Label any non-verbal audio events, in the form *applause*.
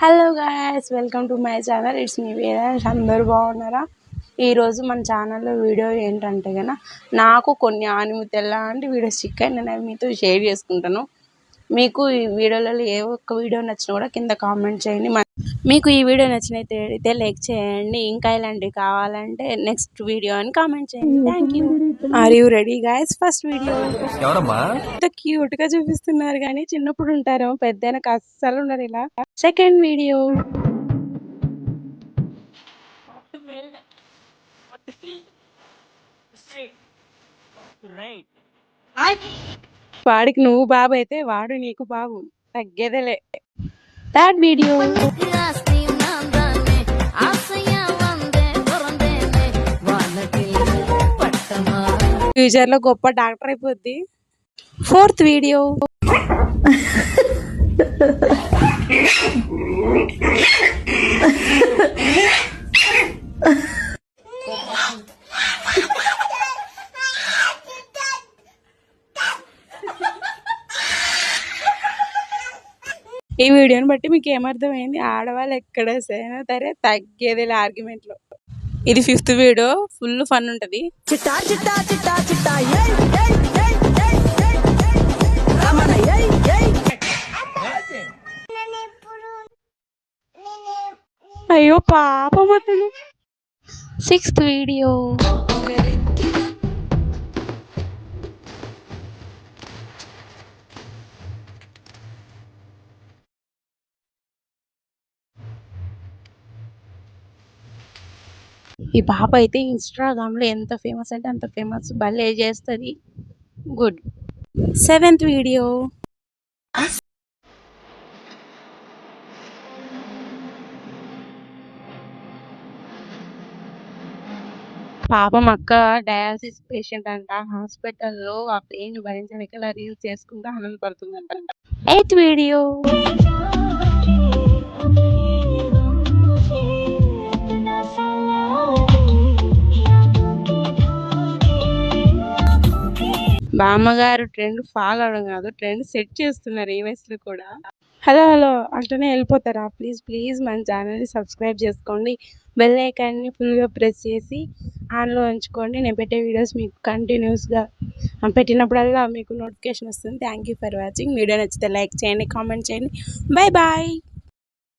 Hello guys welcome to my channel it's me Vedansh అందరూ బాగున్నారా? ఈరోజు మన ఛానల్లో వీడియో ఏంటంటే కనుక నాకు కొన్ని ఆనిముత్యాల లాంటి వీడియోస్ చిక్కాయి. నేను అవి మీతో షేర్ చేసుకుంటాను. మీకు ఈ వీడియోలలో ఏ ఒక్క వీడియో నచ్చినా కూడా కింద కామెంట్ చేయండి. మీకు ఈ వీడియో నచ్చినైతే లైక్ చేయండి. ఇంకా ఇలాంటివి కావాలంటే నెక్స్ట్ వీడియో అని కామెంట్ చేయండి. Thank you. Are you ready guys first video ఎంత క్యూట్గా చూపిస్తున్నారు కానీ చిన్నప్పుడు ఉంటారు. పెద్ద అస్సలు ఉండరు ఇలా. సెకండ్ వీడియో వాడికి నువ్వు బాబు అయితే వాడు నీకు బాబు. తగ్గేదేలే. థర్డ్ వీడియో ఫ్యూచర్లో గొప్ప డాక్టర్ అయిపోద్ది. ఫోర్త్ వీడియో *laughs* ఈ వీడియోని బట్టి మీకు ఏమర్థమైంది ఆడవాళ్ళు ఎక్కడ సైనా సరే తగ్గేది ఆర్గ్యుమెంట్లో ఇది ఫిఫ్త్ వీడియో. ఫుల్ ఫన్ ఉంటది. చిట్టా చిట్టా చిట్టా చిట్టా. అయ్యో పాపం అతను. Sixth video. ఈ పాప అయితే ఇన్స్టాగ్రామ్లో ఎంత ఫేమస్ అంటే అంత ఫేమస్ భలే చేస్తుంది. గుడ్ సెవెంత్ వీడియో పాపం అక్క డయాలసిస్ పేషెంట్ అంట. హాస్పిటల్లో ఆ పెయిన్ భరించలేక రీల్స్ చేసుకుంటూ ఆనందపడుతుందంట. ఎయిత్ వీడియో బామ్మగారు ట్రెండ్ ఫాలో అవడం కాదు ట్రెండ్ సెట్ చేస్తున్నారు ఈ వయసులో కూడా. హలో హలో అంటూనే వెళ్ళిపోతారా? ప్లీజ్ ప్లీజ్ మన ఛానల్ని సబ్స్క్రైబ్ చేసుకోండి. బెల్ ఐకాన్ని ఫుల్గా ప్రెస్ చేసి ఆన్లో ఉంచుకోండి. నేను పెట్టే వీడియోస్ మీకు కంటిన్యూస్గా పెట్టినప్పుడల్లా మీకు నోటిఫికేషన్ వస్తుంది. Thank you for watching video నచ్చితే లైక్ చేయండి కామెంట్ చేయండి. Bye bye